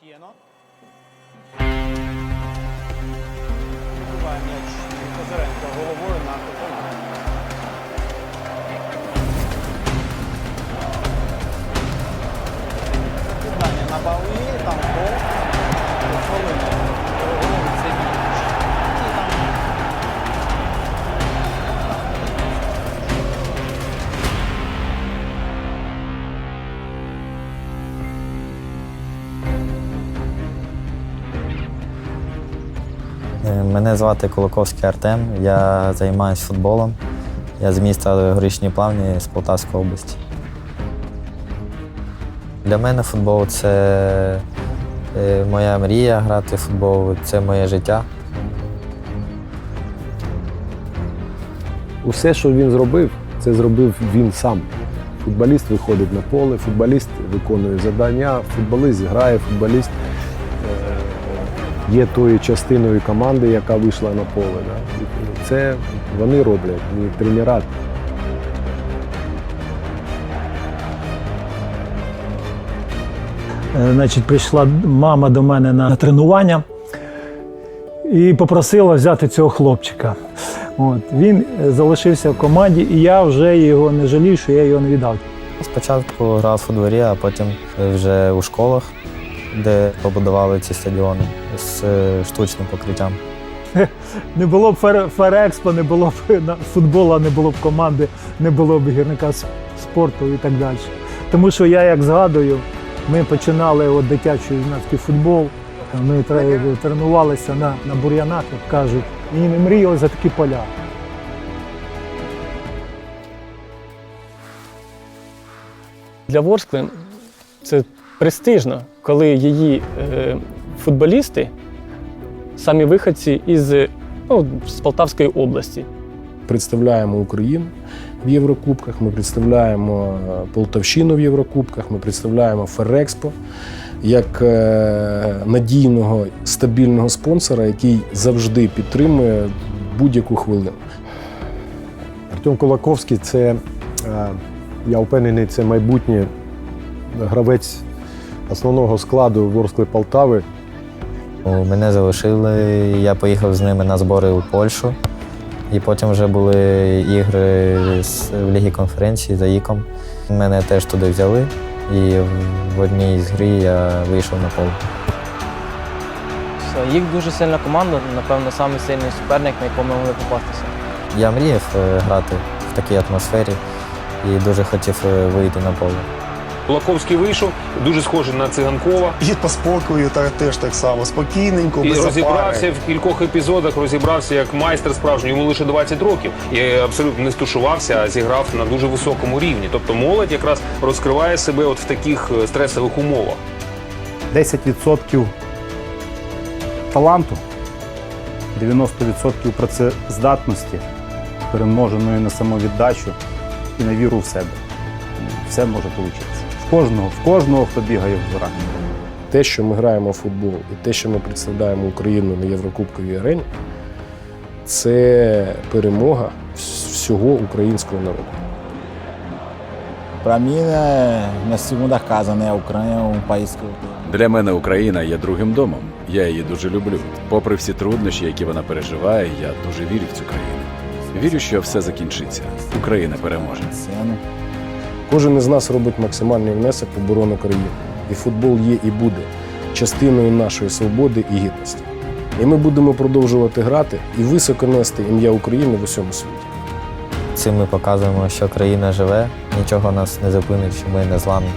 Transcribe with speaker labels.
Speaker 1: Тієно. Козиренко головою на Козиренко.
Speaker 2: Мене звати Кулаковський Артем, я займаюся футболом. Я з міста Горішні Плавні з Полтавської області. Для мене футбол це е, моя мрія грати в футбол, це моє життя.
Speaker 3: Усе, що він зробив, це зробив він сам. Футболіст виходить на поле, футболіст виконує завдання, футболіст грає, футболіст е, є тою частиною команди, яка вийшла на поле. Да. Це вони роблять, не тренера.
Speaker 4: Е, Значить, прийшла мама до мене на тренування і попросила взяти цього хлопчика. От, він залишився в команді, і я вже його не жалію, що я його не віддав.
Speaker 2: Спочатку грав у дворі, а потім вже у школах, де побудували ці стадіони з е, штучним покриттям.
Speaker 4: Не було б Фер- Ферекспо, не було б на- футболу, не було б команди, не було б гірника спорту і так далі. Тому що я як згадую, ми починали от дитячий юнацький футбол. Ми тренувалися на, на бур'янах, як кажуть, і не мріяли за такі поля.
Speaker 5: Для Ворскли це престижно, коли її е, футболісти самі виходці із ну, з Полтавської області.
Speaker 3: Представляємо Україну в Єврокубках, ми представляємо е, Полтавщину в Єврокубках, ми представляємо Ферекспо як е, надійного стабільного спонсора, який завжди підтримує будь-яку хвилину. Артем Кулаковський це, е, я впевнений, це майбутній гравець основного складу Ворскли Полтави.
Speaker 2: Мене залишили, я поїхав з ними на збори у Польщу. І потім вже були ігри з- в Лігі конференції за ІКом. Мене теж туди взяли, і в- одній з грі я вийшов на поле.
Speaker 6: Їх дуже сильна команда, напевно, самий сильний суперник, на якому ми могли попастися.
Speaker 2: Я мріяв е, грати в такій атмосфері і дуже хотів е, вийти на поле.
Speaker 7: Кулаковський вийшов, дуже схожий на циганкова.
Speaker 8: І по спокою та теж так само, спокійненько,
Speaker 7: І
Speaker 8: без
Speaker 7: розібрався
Speaker 8: запари.
Speaker 7: в кількох епізодах, розібрався як майстер справжній, йому лише 20 років. І абсолютно не стушувався, а зіграв на дуже високому рівні. Тобто молодь якраз розкриває себе от в таких е, стресових умовах.
Speaker 9: 10% таланту, 90% працездатності, перемноженої на самовіддачу і на віру в себе. Все може вийти. Кожного, в кожного, хто бігає в дворах.
Speaker 3: те, що ми граємо в футбол, і те, що ми представляємо Україну на Єврокубковій арені, це перемога всього українського народу.
Speaker 10: Para mim, minha segunda casa, né? A Ucrânia é um país que.
Speaker 11: Для мене Україна є другим домом. Я її дуже люблю. Попри всі труднощі, які вона переживає, я дуже вірю в цю країну. Вірю, що все закінчиться. Україна переможе.
Speaker 3: Кожен із нас робить максимальний внесок в оборону країни. І футбол є і буде частиною нашої свободи і гідності. І ми будемо продовжувати грати і високо нести ім'я України в усьому світі.
Speaker 2: Цим ми показуємо, що країна живе, нічого нас не зупинить, що ми не зламні.